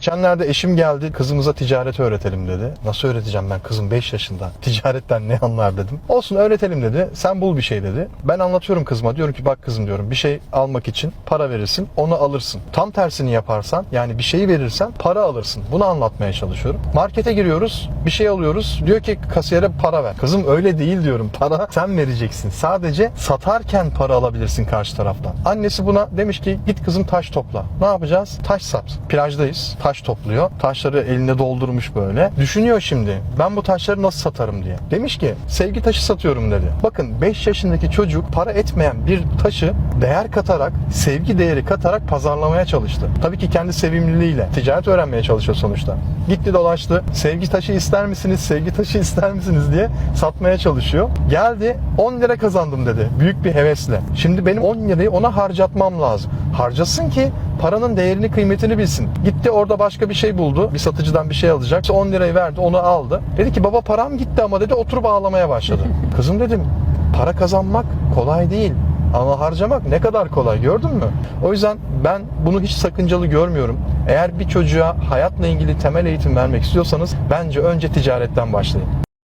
Geçenlerde eşim geldi kızımıza ticaret öğretelim dedi. Nasıl öğreteceğim ben kızım 5 yaşında. Ticaretten ne anlar dedim. Olsun öğretelim dedi. Sen bul bir şey dedi. Ben anlatıyorum kızıma. Diyorum ki bak kızım diyorum bir şey almak için para verirsin onu alırsın. Tam tersini yaparsan yani bir şeyi verirsen para alırsın. Bunu anlatmaya çalışıyorum. Markete giriyoruz bir şey alıyoruz. Diyor ki kasiyere para ver. Kızım öyle değil diyorum. Para sen vereceksin. Sadece satarken para alabilirsin karşı taraftan. Annesi buna demiş ki git kızım taş topla. Ne yapacağız? Taş sat. Plajdayız. Taş topluyor. Taşları elinde doldurmuş böyle. Düşünüyor şimdi. Ben bu taşları nasıl satarım diye. Demiş ki sevgi taşı satıyorum dedi. Bakın 5 yaşındaki çocuk para etmeyen bir taşı değer katarak, sevgi değeri katarak pazarlamaya çalıştı. Tabii ki kendi sevimliliğiyle. Ticaret öğrenmeye çalışıyor sonuçta. Gitti dolaştı. Sevgi taşı ister misiniz? Sevgi taşı ister misiniz diye satmaya çalışıyor. Geldi 10 lira kazandım dedi. Büyük bir hevesle. Şimdi benim 10 lirayı ona harcatmam lazım. Harcasın ki paranın değerini kıymetini bilsin. Gitti orada başka bir şey buldu. Bir satıcıdan bir şey alacak. İşte 10 lirayı verdi onu aldı. Dedi ki baba param gitti ama dedi oturup ağlamaya başladı. Kızım dedim para kazanmak kolay değil. Ama harcamak ne kadar kolay gördün mü? O yüzden ben bunu hiç sakıncalı görmüyorum. Eğer bir çocuğa hayatla ilgili temel eğitim vermek istiyorsanız bence önce ticaretten başlayın.